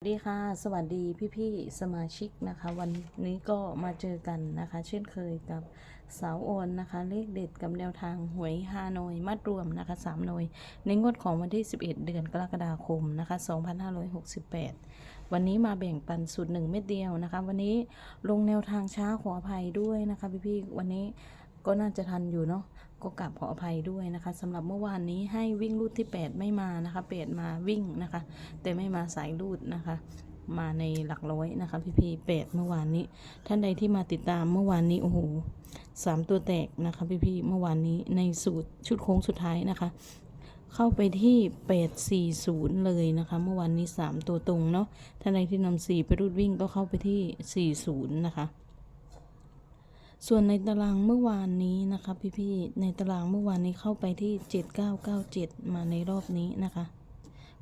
สวัสดีค่ะ สวัสดีพี่ๆสมาชิกนะคะ วันนี้ก็มาเจอกันนะคะ เช่นเคยกับสาวโอนนะคะ เลขเด็ดกับแนวทางหวยฮานอยมัดรวมนะคะ3หน่วยในงวดของวันที่ 11 เดือนกรกฎาคมนะคะ 2568 วันนี้มาแบ่งปันสูตรหนึ่งเม็ดเดียวนะคะ วันนี้ลงแนวทางช้าขออภัยด้วยนะคะพี่ๆวันนี้ ก็น่าจะทันอยู่เนาะก็กลับขออภัยด้วยนะคะสำหรับเมื่อวานนี้ให้วิ่งรูดที่ 8 ไม่มานะคะ8มาวิ่งนะคะ แต่ไม่มาสายรูดนะคะ มาในหลักร้อยนะคะพี่พี่แปดเมื่อวานนี้ ท่านใดที่มาติดตามเมื่อวานนี้โอ้โหสามตัวแตกนะคะพี่พี่เมื่อวานนี้ในสูตรชุดโค้งสุดท้ายนะคะ เข้าไปที่ 840 เลยนะคะ เมื่อวานนี้ 3 ตัวตรงเนาะท่านใดที่นำ4ไปรูดวิ่งก็เข้าไปที่ 40 นะคะ ส่วนในตารางเมื่อวานนี้นะคะพี่ๆในตารางเมื่อวานนี้เข้าไปที่ 7997 มาในรอบนี้นะคะ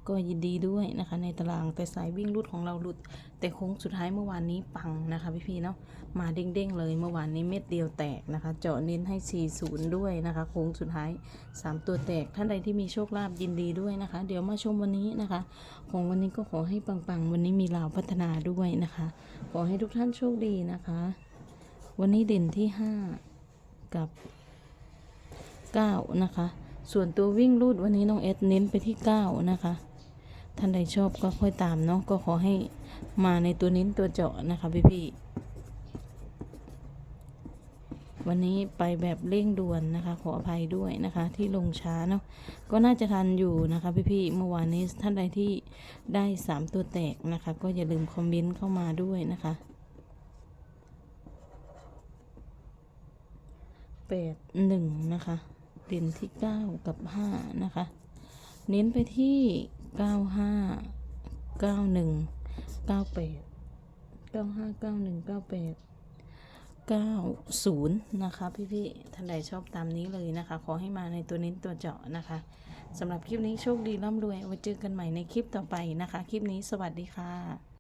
ก็ยินดีด้วยนะคะในตารางแต่สายวิ่งรุดของเราหลุด แต่โค้งสุดท้ายเมื่อวานนี้ปังนะคะพี่ๆเนาะมาเด้งๆเลยเมื่อวานนี้เม็ดเดียวแตกนะคะ เจาะเน้นให้ 40 ด้วยนะคะ โค้งสุดท้าย 3 ตัวแตกท่านใดที่มีโชคลาภยินดีด้วยนะคะ เดี๋ยวมาชมวันนี้นะคะ ของวันนี้ก็ขอให้ปังๆ วันนี้มีลาวพัฒนาด้วยนะคะ ขอให้ทุกท่านโชคดีนะคะ วันนี้เด่นที่ 5 กับ 9 นะคะ ส่วนตัววิ่งรูดวันนี้น้องเอสเน้นไปที่ 9 นะคะ ท่านใดชอบก็ค่อยตามเนาะก็ขอให้มาในตัวเน้นตัวเจาะนะคะพี่พี่ๆวันนี้ไปแบบเร่งด่วนนะคะ ขออภัยด้วยนะคะ ที่ลงช้าเนาะก็น่าจะทันอยู่นะคะพี่พี่ๆเมื่อวานนี้ท่านใดที่ได้ 3 ตัวแตกนะคะ ก็อย่าลืมคอมเมนต์เข้ามาด้วยนะคะ แปดหนึ่งนะคะ เด่นที่เก้ากับห้านะคะ เน้นไปที่เก้าห้าเก้าหนึ่งเก้าแปดเก้าห้าเก้าหนึ่งเก้าแปดเก้าศูนย์นะคะพี่ๆท่านใดชอบตามนี้เลยนะคะ ขอให้มาในตัวเน้นตัวเจาะนะคะสำหรับคลิปนี้โชคดีร่ำรวยไว้เจอกันใหม่ในคลิปต่อไปนะคะ คลิปนี้สวัสดีค่ะ